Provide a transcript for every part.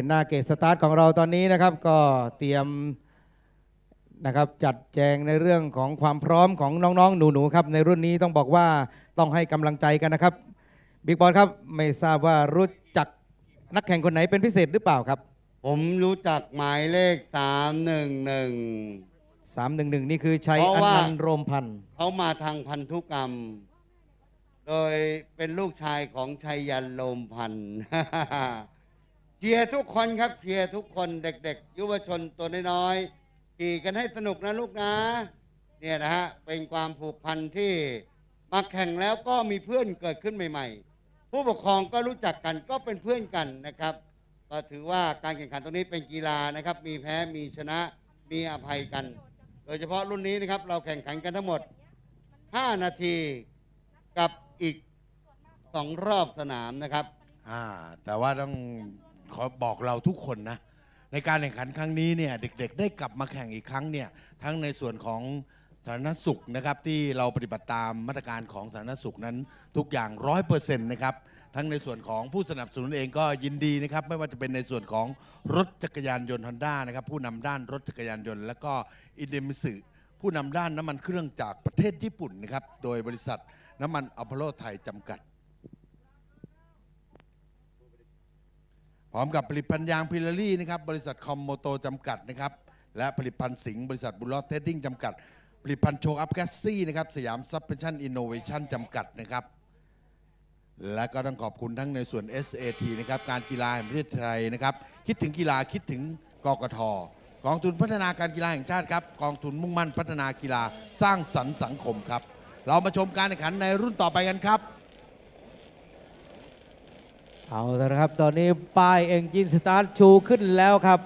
บริเวณหน้าเกตสตาร์ทของเราตอนนี้นะครับ ก็เตรียมนะครับจัดแจงในเรื่องของความพร้อมของน้องๆ หนูๆครับในรุ่นนี้ต้องบอกว่าต้องให้กำลังใจกันนะครับบิ๊กบอลครับไม่ทราบว่ารู้จักนักแข่งคนไหนเป็นพิเศษหรือเปล่าครับ ผมรู้จักหมายเลขสามหนึ่งหนึ่ง311 นี่คือชัยเพอราะว่า นันต์โรมพันธ์เขามาทางพันธุกรรม โดยเป็นลูกชายของชัยยันโลมพันธ์ เชียร์ทุกคนครับเชียร์ทุกคนเด็ก ๆ ยุวชนตัวน้อยๆขี่กันให้สนุกนะลูกนะ เนี่ยนะฮะเป็นความผูกพันที่มาแข่งแล้วก็มีเพื่อนเกิดขึ้นใหม่ ๆ ผู้ปกครองก็รู้จักกันก็เป็นเพื่อนกันนะครับ ก็ถือว่าการแข่งขันตรงนี้เป็นกีฬานะครับ มีแพ้มีชนะมีอภัยกัน โดยเฉพาะรุ่นนี้นะครับ เราแข่งขันกันทั้งหมด 5 นาทีกับอีก 2 รอบสนามนะครับ อ่าแต่ว่าต้อง ขอบอกเราทุกคนนะ ในการแข่งขันครั้งนี้เนี่ยเด็กๆ ได้กลับมาแข่งอีกครั้งเนี่ยทั้งในส่วนของสาธารณสุขนะครับที่เราปฏิบัติตามมาตรการของสาธารณสุขนั้น ทุกอย่างร้อยเปอร์เซ็นต์นะครับทั้งในส่วนของผู้สนับสนุนเองก็ยินดีนะครับ ไม่ว่าจะเป็นในส่วนของรถจักรยานยนต์ฮอนด้านะครับผู้นำด้านรถจักรยานยนต์ แล้วก็อินเดมิสึผู้นำด้านน้ำมันเครื่องจากประเทศญี่ปุ่นนะครับโดยบริษัทน้ำมันอพอลโลไทยจำกัด พร้อมกับผลิตภัณฑ์ยางพิลลารี่นะครับบริษัทคอมโมโตจำกัดนะครับและผลิตภัณฑ์สิงห์บริษัทบุลลอเทดดิ้งจำกัด ผลิตภัณฑ์โชอัพแกสซี่นะครับสยามซับเพนชั่นอินโนเวชั่นจำกัดนะครับ และก็ต้องขอบคุณทั้งในส่วน SAT นะครับการกีฬาแห่งประเทศไทยนะครับ คิดถึงกีฬาคิดถึงกกทกองทุนพัฒนาการกีฬาแห่งชาติครับกองทุนมุ่งมั่นพัฒนากีฬาสร้างสรรค์สังคมครับ เรามาชมการแข่งขันในรุ่นต่อไปกันครับ เอาละครับ ตอนนี้ป้ายเอ็งจินสตาร์ทชูขึ้นแล้วครับ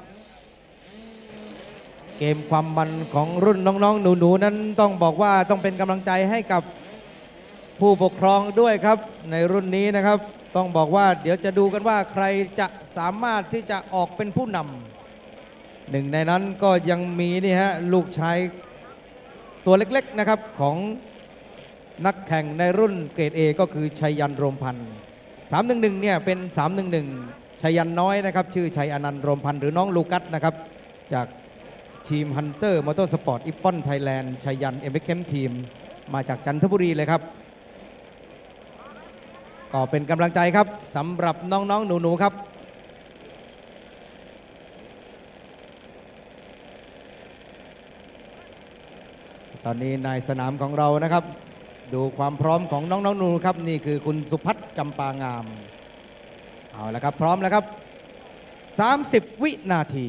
เกมความมันของรุ่นน้องๆ หนูๆ นั้นต้องบอกว่าต้องเป็นกำลังใจให้กับผู้ปกครองด้วยครับ ในรุ่นนี้นะครับ ต้องบอกว่าเดี๋ยวจะดูกันว่าใครจะสามารถที่จะออกเป็นผู้นำหนึ่งในนั้นก็ยังมีนี่ฮะลูกชายตัวเล็กๆนะครับของนักแข่งในรุ่นเกรด A ก็คือชัยยันโรมพันธ์ 311เนี่ยเป็น 311ชัยันน้อยนะครับชื่อชัยอนันต์รมพันธ์หรือน้องลูกัสนะครับจากทีมฮันเตอร์มอเตอร์สปอร์ตอิปปอนไทยแลนด์ชัยยันเอ็มเคมทีมมาจากจันทบุรีเลยครับก็เป็นกำลังใจครับสำหรับน้องๆ หนู ๆ ครับ ตอนนี้ในสนามของเรานะครับ ดูความพร้อมของน้องๆหนูครับนี่คือคุณสุพัฒน์จำปางาม เอาละครับพร้อมแล้วครับ 30 วินาที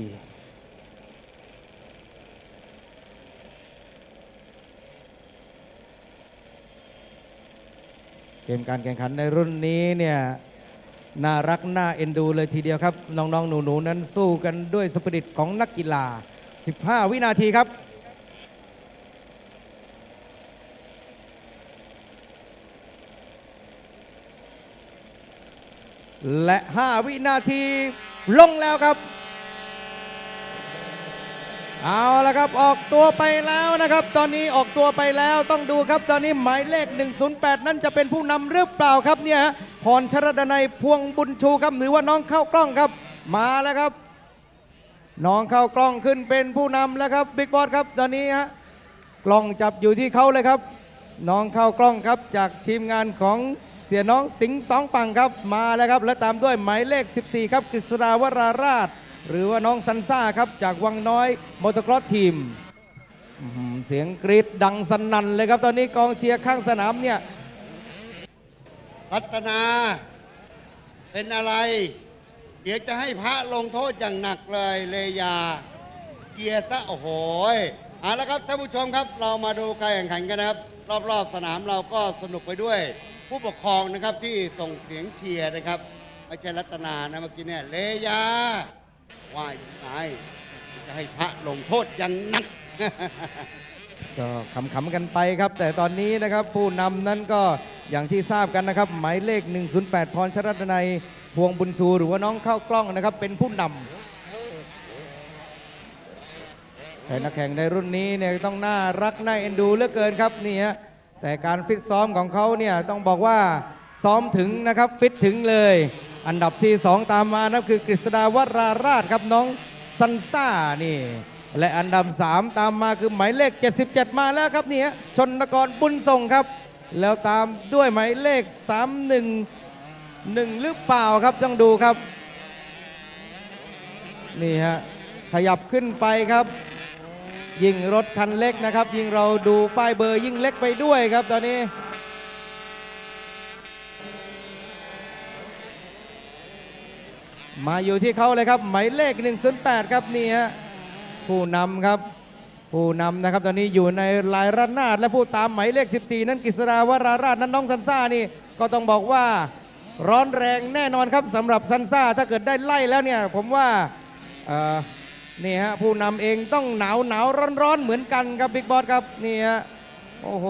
เกมการแข่งขันในรุ่นนี้เนี่ยน่ารักน่าเอ็นดูเลยทีเดียวครับ น้องๆ หนูๆ นั้นสู้กันด้วยสปิริตของนักกีฬา 15 วินาทีครับ และ 5 วินาทีลงแล้วครับ เอาละครับออกตัวไปแล้วนะครับ ตอนนี้ออกตัวไปแล้วต้องดูครับ ตอนนี้หมายเลข 108 นั่นจะเป็นผู้นำหรือเปล่าครับเนี่ยฮะพรชรดนัยพวงบุญชูครับหรือว่าน้องเข้ากล้องครับ มาแล้วครับ น้องเข้ากล้องขึ้นเป็นผู้นำแล้วครับบิ๊กบอสครับตอนนี้ฮะกล้องจับอยู่ที่เขาเลยครับ น้องเข้ากล้องครับจากทีมงานของ เสียน้องสิงห์สองปังครับมาแล้วครับ และตามด้วยหมายเลข 14 ครับกฤษดาวราราช หรือว่าน้องซันซ่าครับ จากวังน้อยมอเตอร์ครอสทีม เสียงกรีดดังสนั่นเลยครับ ตอนนี้กองเชียร์ข้างสนามเนี่ยพัฒนา เป็นอะไร เดี๋ยวจะให้พระลงโทษอย่างหนักเลยเลยา เกียร์ซะโอ้โหยเอาละครับท่านผู้ชมครับ เรามาดูการแข่งขันกันนะครับ รอบๆสนามเราก็สนุกไปด้วย ผู้ปกครองนะครับที่ส่งเสียงเชียร์นะครับไม่ใช่รัตนานะเมื่อกี้เนี่ยเลยาว่ายตายจะให้พระลงโทษอย่างหนัก ก็ขำๆกันไปครับ แต่ตอนนี้นะครับผู้นำนั้นก็อย่างที่ทราบกันนะครับ หมายเลข 108 พรชรัตนัยพวงบุญชูหรือว่าน้องเข้ากล้องนะครับ เป็นผู้นำแต่นักแข่งในรุ่นนี้เนี่ยต้องน่ารักน่าเอ็นดูเหลือเกินครับนี่ฮะ แต่การฟิตซ้อมของเขาเนี่ยต้องบอกว่าซ้อมถึงนะครับฟิตถึงเลย อันดับที่ 2 ตามมานั่นคือกฤษดาวราราชครับน้องซันซ่านี่และอันดับ 3 ตามมาคือหมายเลข 77 มาแล้วครับนี่ฮะชนกรบุญส่งครับ แล้วตามด้วยหมายเลข 311 หรือเปล่าครับต้องดูครับ นี่ฮะขยับขึ้นไปครับ ยิ่งรถคันเล็กนะครับ ยิ่งเราดูป้ายเบอร์ยิ่งเล็กไปด้วยครับตอนนี้ มาอยู่ที่เขาเลยครับ หมายเลข 108 ครับนี่ฮะผู้นำครับ ผู้นำนะครับ ตอนนี้อยู่ในลายระนาดและผู้ตามหมายเลข 14 นั้นกฤษดาวราราชนั้นน้องซันซ่านี่ก็ต้องบอกว่าร้อนแรงแน่นอนครับสำหรับซันซ่าถ้าเกิดได้ไล่แล้วเนี่ยผมว่า นี่ฮะผู้นำเองต้องหนาวหนาวร้อนร้อนเหมือนกันครับบิ๊กบอสครับนี่ฮะโอ้โห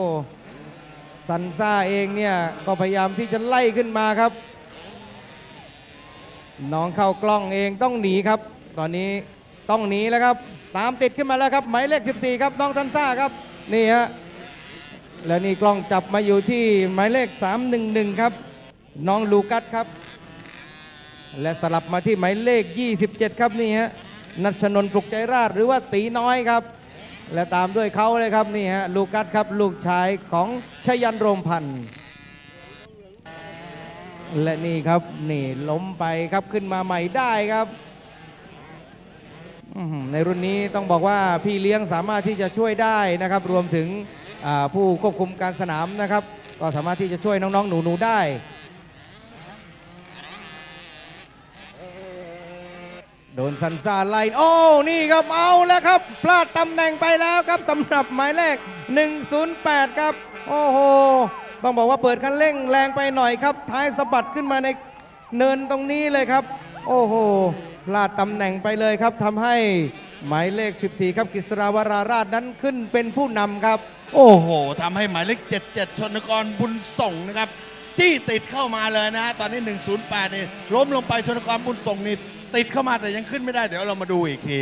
ซันซ่าเองเนี่ยก็พยายามที่จะไล่ขึ้นมาครับ น้องเข้ากล้องเองต้องหนีครับ ตอนนี้ต้องหนีแล้วครับ ตามติดขึ้นมาแล้วครับหมายเลข 14 ครับน้องซันซ่าครับนี่ฮะแล้วนี่กล้องจับมาอยู่ที่หมายเลข 311 ครับ น้องลูกัสครับ และสลับมาที่หมายเลข 27 ครับนี่ฮะ นัชนนท์ปลุกใจราชหรือว่าตีน้อยครับ และตามด้วยเขาเลยครับนี่ฮะลูกัสครับลูกชายของชยันโรมพันธ์และนี่ครับนี่ล้มไปครับขึ้นมาใหม่ได้ครับในรุ่นนี้ต้องบอกว่าพี่เลี้ยงสามารถที่จะช่วยได้นะครับ รวมถึงผู้ควบคุมการสนามนะครับ ก็สามารถที่จะช่วยน้องๆหนูๆได้ โดนซันซาไล่โอ้นี่ครับเอาแล้วครับ พลาดตำแหน่งไปแล้วครับสำหรับหมายเลข 108 ครับ โอ้โห ต้องบอกว่าเปิดคันเร่งแรงไปหน่อยครับ ท้ายสะบัดขึ้นมาในเนินตรงนี้เลยครับ โอ้โห พลาดตำแหน่งไปเลยครับทำให้หมายเลข 14 ครับกฤษราวราราชนั้นขึ้นเป็นผู้นำครับ โอ้โหทำให้หมายเลข 77 ชนกรบุญส่งนะครับ จี้ติดเข้ามาเลยนะฮะตอนนี้ 108 นี่ล้มลงไปชนกรบุญส่งนี่ ติดเข้ามาแต่ยังขึ้นไม่ได้ เดี๋ยวเรามาดูอีกที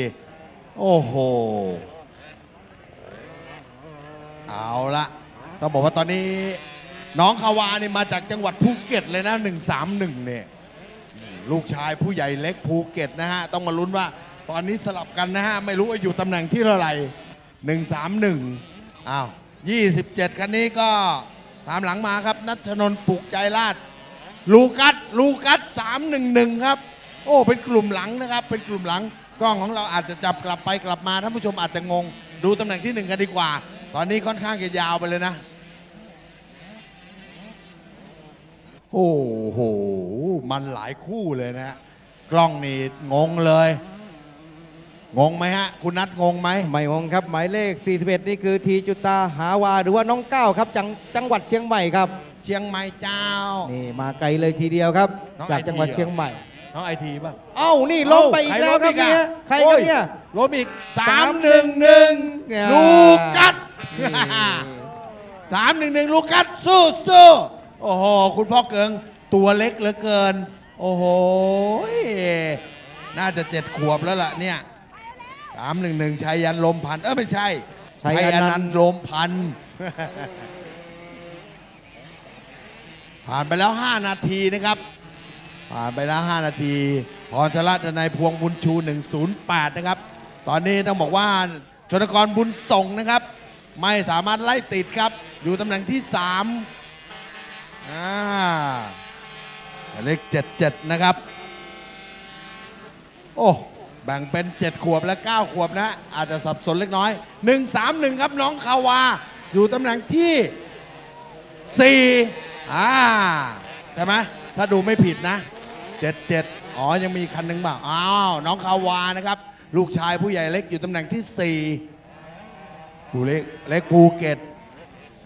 โอ้โห เอาละต้องบอกว่าตอนนี้ น้องคาวานี่มาจากจังหวัดภูเก็ตเลยนะ 131 เนี่ย ลูกชายผู้ใหญ่เล็กภูเก็ตนะฮะ ต้องมาลุ้นว่า ตอนนี้สลับกันนะฮะ ไม่รู้ว่าอยู่ตำแหน่งที่เท่าไหร่ 131 อ้าว 27 คันนี้ก็ตามหลังมาครับ นัชนน์ปลุกใจราชลูกัส ลูกัส 311 ครับ โอ้เป็นกลุ่มหลังนะครับ เป็นกลุ่มหลังกล้องของเราอาจจะจับกลับไปกลับมาท่านผู้ชมอาจจะงง ดูตำแหน่งที่หนึ่งกันดีกว่า ตอนนี้ค่อนข้างจะยาวไปเลยนะ โอ้โห มันหลายคู่เลยนะฮะกล้องนี่งงเลย งงไหมฮะ คุณนัทงงไหม ไม่งงครับหมายเลข 41 นี่คือทีจุตาหาวาหรือว่าน้องก้าวครับจังจังหวัดเชียงใหม่ครับ เชียงใหม่เจ้า นี่มาไกลเลยทีเดียวครับ น้องจาก IT จังหวัดเหรอเชียงใหม่ น้องไอทีป่ะเอ้านี่ล้มไปอีกแล้วครับใล้มเนี่ยอะใครครับเนี่ยโอ้ล้มอีกสามหนึ่งหนึ่งเนี่ยลูกัสนี่สามหนึ่งหนึ่งลูกัสสู้สู้โอ้โหคุณพ่อเกิงตัวเล็กเหลือเกิน โอ้โหน่าจะเจ็ดขวบแล้วล่ะเนี่ยสามหนึ่งหนึ่งชัยยันลมพันธ์เออไม่ใช่ชัยอนันต์ลมพันธ์ผ่านไปแล้ว 5 นาทีนะครับ ผ่านไปแล้ว5นาทีพรชลัดนายพวงบุญชู 108 นะครับ ตอนนี้ต้องบอกว่าชนกรบุญส่งนะครับ ไม่สามารถไล่ติดครับ อยู่ตำแหน่งที่3อ่าเลข77 นะครับ โอ้แบ่งเป็น 7 ขวบและ 9 ขวบนะ อาจจะสับสนเล็กน้อย 131 ครับน้องคาวา อยู่ตำแหน่งที่ 4 อ่า ใช่ไหมถ้าดูไม่ผิดนะ 77อ๋อ ยังมีคันหนึ่งเปล่าอ้าว น้องคาวานะครับ ลูกชายผู้ใหญ่เล็กอยู่ตำแหน่งที่4ผู้เล็กเล็กภูเก็ต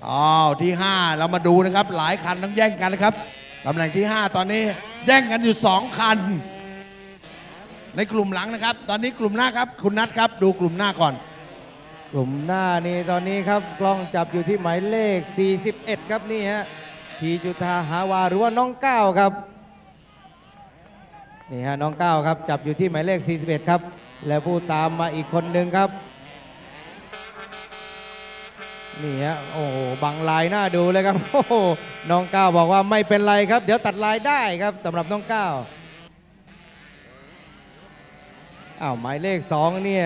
อ้าวที่5เรามาดูนะครับ หลายคันต้องแย่งกันนะครับตำแหน่งที่5ตอนนี้แย่งกันอยู่2คัน ในกลุ่มหลังนะครับ ตอนนี้กลุ่มหน้าครับคุณนัทครับ ดูกลุ่มหน้าก่อน กลุ่มหน้านี่ตอนนี้ครับกล้องจับอยู่ที่หมายเลข 41 ครับนี่ฮะทีจุธาหาวาหรือว่าน้องก้าวครับ นี่ฮะน้องเก้าครับจับอยู่ที่หมายเลข 41 ครับ และผู้ตามมาอีกคนหนึ่งครับนี่ฮะโอ้บังลายน่าดูเลยครับโอ้โหน้องเก้าบอกว่าไม่เป็นไรครับ เดี๋ยวตัดลายได้ครับสำหรับน้องเก้าอ้าวหมายเลข 2 เนี่ย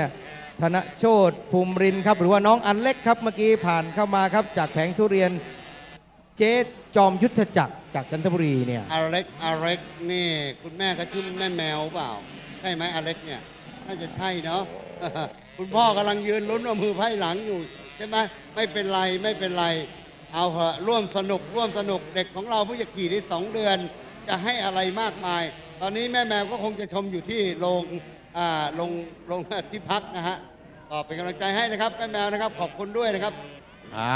ธนโชตภูมิรินครับ หรือว่าน้องอันเล็กครับเมื่อกี้ผ่านเข้ามาครับ จากแผงทุเรียนเจ๊จอมยุทธจักร จากจันทบุรีเนี่ยอเล็กอเล็กนี่ คุณแม่ก็ชื่อแม่แมวเปล่าใช่ไหมอเล็กเนี่ยน่าจะใช่เนาะคุณพ่อกำลังยืนลุ้นเอามือไพ่หลังอยู่ใช่ไหมไม่เป็นไรไม่เป็นไร เอาเหอะร่วมสนุกร่วมสนุกเด็กของเราเพิ่งจะขี่ได้สองเดือน จะให้อะไรมากมาย ตอนนี้แม่แมวก็คงจะชมอยู่ที่โรงอ่าโรงโรงที่พักนะฮะก็เป็นกำลังใจให้นะครับแม่แมวนะครับขอบคุณด้วยนะครับอ่า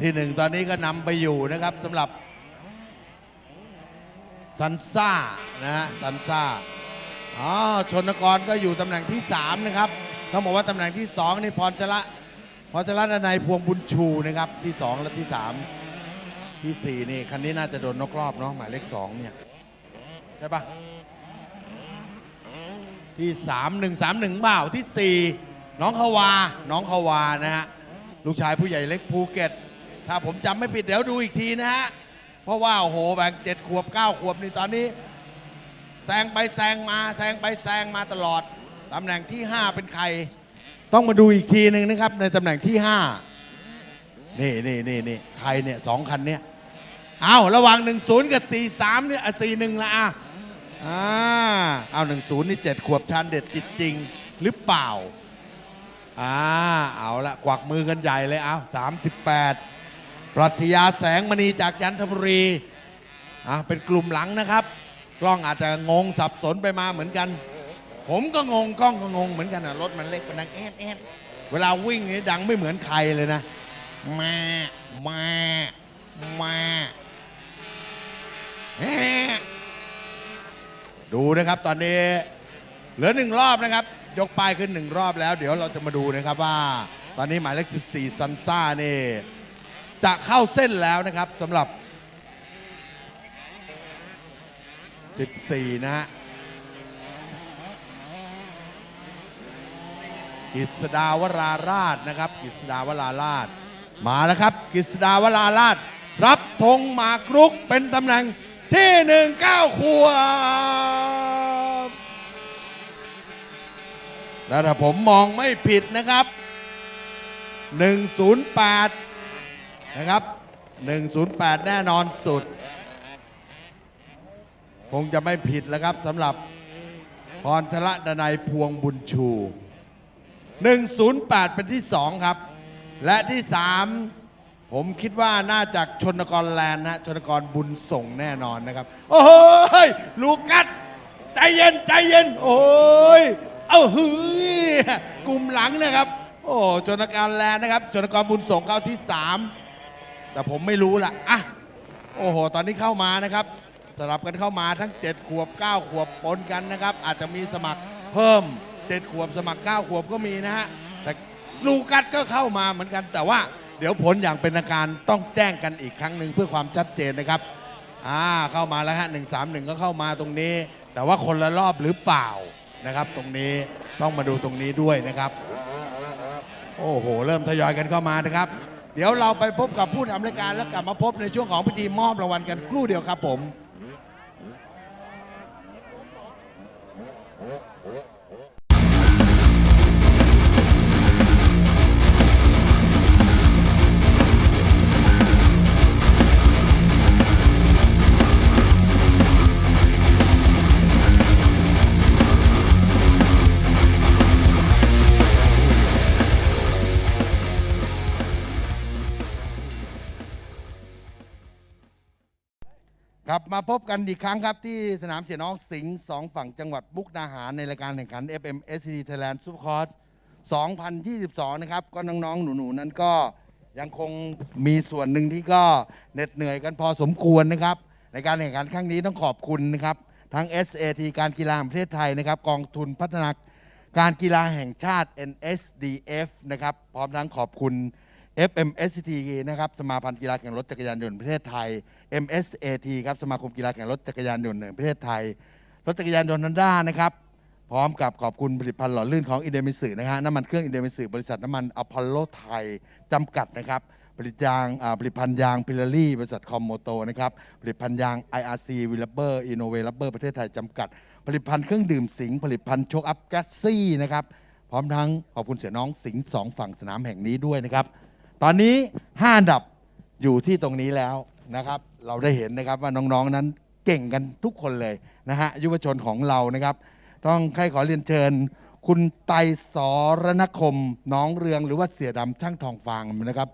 ที่หนึ่งตอนนี้ก็นำไปอยู่นะครับสำหรับ ซันซ่านะฮะซันซ่าอ๋อชนกรก็อยู่ตำแหน่งที่ 3 นะครับต้องบอกว่าตำแหน่งที่ 2 นี่พรชละพรชละนัยพวงบุญชูนะครับ ที่ 2 และที่ 3 ที่ 4 นี่ คันนี้น่าจะโดนนกรอบเนาะหมายเลข2เนี่ย ใช่ปะที่ 3 1 3 1เปล่าที่ 4 น้องขวา น้องขวานะฮะ ลูกชายผู้ใหญ่เล็กภูเก็ต ถ้าผมจำไม่ผิดเดี๋ยวดูอีกทีนะฮะ เพราะว่าโอ้โหแบ่งเจ็ดขวบ9ขวบนี่ตอนนี้แซงไปแซงมาแซงไปแซงมาตลอดตำแหน่งที่ 5 เป็นใคร ต้องมาดูอีกทีหนึ่งนะครับ ในตำแหน่งที่ 5 นี่นี่นี่นี่ใครเนี่ยสองคันเนี่ยเอาระหว่าง 1-0 กับ 4-3เนี่ยอะ4-1ละอะอ่าเอา1-0 นี่ 7 ขวบชานเด็ดจิตจริง หรือเปล่าอ่าเอาละกวักมือกันใหญ่เลยเอา38 ปรัชญาแสงมณีจากจันทบุรีอะเป็นกลุ่มหลังนะครับ กล้องอาจจะงงสับสนไปมาเหมือนกัน ผมก็งงกล้องก็งงเหมือนกันนะรถมันเล็กมันดังแอดแอดเวลาวิ่งนี่ดังไม่เหมือนใครเลยนะแมาแมาแมาแดูนะครับตอนนี้เหลือหนึ่งรอบนะครับ ยกป้ายขึ้นหนึ่งรอบแล้ว เดี๋ยวเราจะมาดูนะครับว่า ตอนนี้หมายเลข 14 ซันซ่านี่ จะเข้าเส้นแล้วนะครับสำหรับ 14 นะฮะกิษดาวราราชนะครับกิษดาวราราช มาแล้วครับกิษดาวราราช รับธงหมากรุกเป็นตำแหน่งที่หนึ่งเก้าขวบแล้วถ้าผมมองไม่ผิดนะครับ 108 นะครับ 108 แน่นอนสุด คงจะไม่ผิดแล้วครับสำหรับพรชละดนัยพวงบุญชู 108 เป็นที่ 2 ครับ และที่ 3 ผมคิดว่าน่าจะชนกรแลนด์นะชนกรบุญส่งแน่นอนนะครับ โอ้โหยลูกัสใจเย็นใจเย็น โอ้ยเอาเฮ้ยกลุ่มหลังนะครับ โอ้ชนกรแลนด์นะครับชนกรบุญส่งเข้าที่ 3 แต่ผมไม่รู้ละอะโอ้โห ตอนนี้เข้ามานะครับสลับกันเข้ามาทั้ง 7 ขวบ 9 ขวบปนกันนะครับ อาจจะมีสมัครเพิ่ม 7 ขวบสมัคร 9 ขวบก็มีนะฮะ แต่ลูกัสก็เข้ามาเหมือนกัน แต่ว่าเดี๋ยวผลอย่างเป็นทางการต้องแจ้งกันอีกครั้งหนึ่งเพื่อความชัดเจนนะครับ อ่า เข้ามาแล้วฮะ131ก็เข้ามาตรงนี้ แต่ว่าคนละรอบหรือเปล่านะครับ ตรงนี้ต้องมาดูตรงนี้ด้วยนะครับ โอ้โห เริ่มทยอยกันเข้ามานะครับ เดี๋ยวเราไปพบกับผู้นำรายการแล้วกลับมาพบในช่วงของพิธีมอบรางวัลกันครู่เดียวครับผมก มาพบกันอีกครั้งครับ ที่สนามเสียน้องสิงห์สองฝั่งจังหวัดมุกดาหารในรายการแข่งขัน FM SCD Thailand Super Cross 2022 นะครับ ก็น้องๆ หนูๆ นั้นก็ยังคงมีส่วนหนึ่งที่ก็เหน็ดเหนื่อยกันพอสมควรนะครับ ในการแข่งขันครั้งนี้ต้องขอบคุณนะครับ ทั้ง SAT การกีฬาแห่งประเทศไทยนะครับ กองทุนพัฒนาการกีฬาแห่งชาติ NSDF นะครับ พร้อมทั้งขอบคุณ FMSCT นะครับสมาพันธ์กีฬาแข่งรถจักรยานยนต์ประเทศไทย MSAT ครับสมาคมกีฬาแข่งรถจักรยานยนต์แห่งประเทศไทย รถจักรยานยนต์นันด้านะครับ พร้อมกับขอบคุณผลิตภัณฑ์หล่อลื่นของอินเดมิสึนะฮะน้ำมันเครื่องอินเดมิสึบริษัทน้ำมันอพอลโลไทยจำกัดนะครับ ผลิตยางอ่าผลิตภัณฑ์ยางพิลารี่บริษัทคอมโมโตนะครับผลิตภัณฑ์ยาง IRC วิลเบอร์อินโนเวลเบอร์ประเทศไทยจำกัดผผลิตภัณฑ์เครื่องดื่มสิงห์ผลิตภัณฑ์โชคอัพแกสซี่นะครับพร้อมทั้งขอบคุณเสียน้องสิงห์สองฝั่งสนามแห่งนี้ด้วยนะครับ ตอนนี้ 5 อันดับอยู่ที่ตรงนี้แล้วนะครับ เราได้เห็นนะครับว่าน้องๆนั้นเก่งกันทุกคนเลยนะฮะยุวชนของเรานะครับ ต้องใครขอเรียนเชิญ คุณไตสรณคมน้องเรืองหรือว่าเสียดำช่างทองฟางนะครับ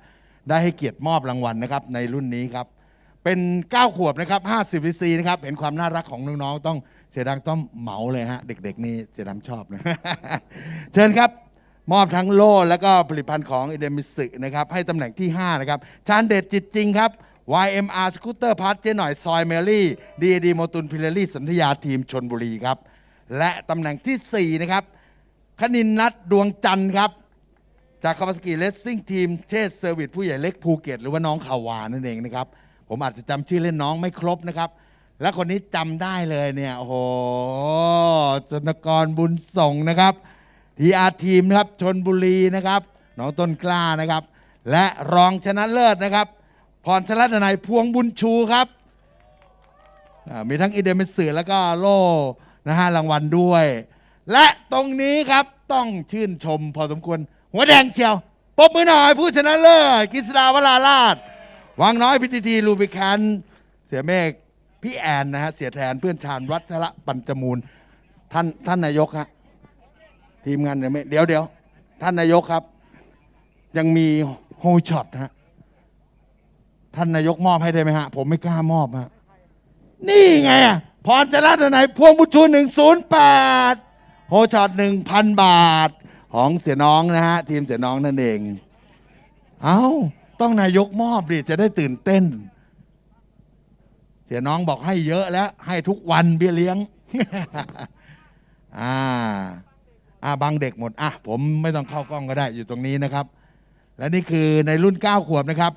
ได้ให้เกียรติมอบรางวัลนะครับ ในรุ่นนี้ครับ เป็น 9 ขวบนะครับ50 cc นะครับ เห็นความน่ารักของน้องๆต้องเสียดังต้องเหมาเลยฮะเด็กๆนี่เสียดำชอบนะ เชิญครับ มอบทั้งโล่แล้วก็ผลิตภัณฑ์ของเอเดมิสึนะครับ ให้ตำแหน่งที่ 5 นะครับ ชานเดชจิตจริงครับ YMR สกูตเตอร์พาร์ทเจ๊หน่อยซอยเมลี่ DAD โมตุนพิลลี่สัญญาทีมชนบุรีครับ และตำแหน่งทีสี่ 4 นะครับคณินนัทดวงจันทร์ครับ จากคาวาสกิเลสซิ่งทีมเชษเซอร์วิสผู้ใหญ่เล็กภูเก็ตหรือว่าน้องขาวานั่นเองนะครับ ผมอาจจะจำชื่อเล่นน้องไม่ครบนะครับ และคนนี้จำได้เลยเนี่ย โอ้โหจนกรบุญส่งนะครับ ทีอาทีมนะครับชนบุรีนะครับน้องต้นกล้านะครับ และรองชนะเลิศนะครับพรชลัดนายพวงบุญชูครับอ่ามีทั้งอีเดมิสือแล้วก็โล่นะฮะรางวัลด้วย และตรงนี้ครับต้องชื่นชมพอสมควร หัวแดงเชียวปรบมือหน่อยผู้ชนะเลิศกฤษดาวราราช วังน้อยพิธีทีลูบิคัน เสียเมฆพี่แอนนะฮะเสียแทนเพื่อนชาญวัชระปัญจมูล ท่านท่านนายกฮะ ทีมงานเดี๋ยวไม่เดี๋ยวเดี๋ยวท่านนายกครับ ยังมีโฮช็อตฮะท่านนายกมอบให้ได้ไหมฮะ ผมไม่กล้ามอบฮะนี่ไงอะพรจรัตนายพวงบุญชูหนึ่งศูนย์แปดโฮช็อตหนึ่งพันบาท ของเสียน้องนะฮะ ทีมเสียน้องนั่นเอง เอา้า ต้องนายกมอบดิจะได้ตื่นเต้น เสียน้องบอกให้เยอะแล้ว ให้ทุกวันเบี้ยเลี้ยง อ่า อ่าบางเด็กหมดอะผมไม่ต้องเข้ากล้องก็ได้อยู่ตรงนี้นะครับ และนี่คือในรุ่น 9 ขวบนะครับ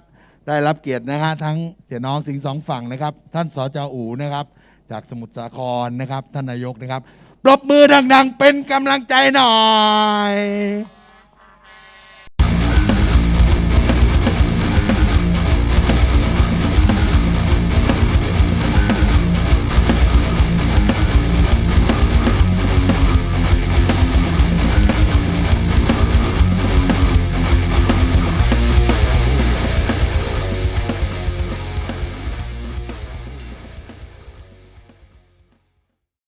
ได้รับเกียรตินะฮะทั้งเสียน้องสิงสองฝั่งนะครับ ท่านสจอูนะครับ จากสมุทรสาครนะครับ ท่านนายกนะครับปรบมือดัง ๆ เป็นกำลังใจหน่อย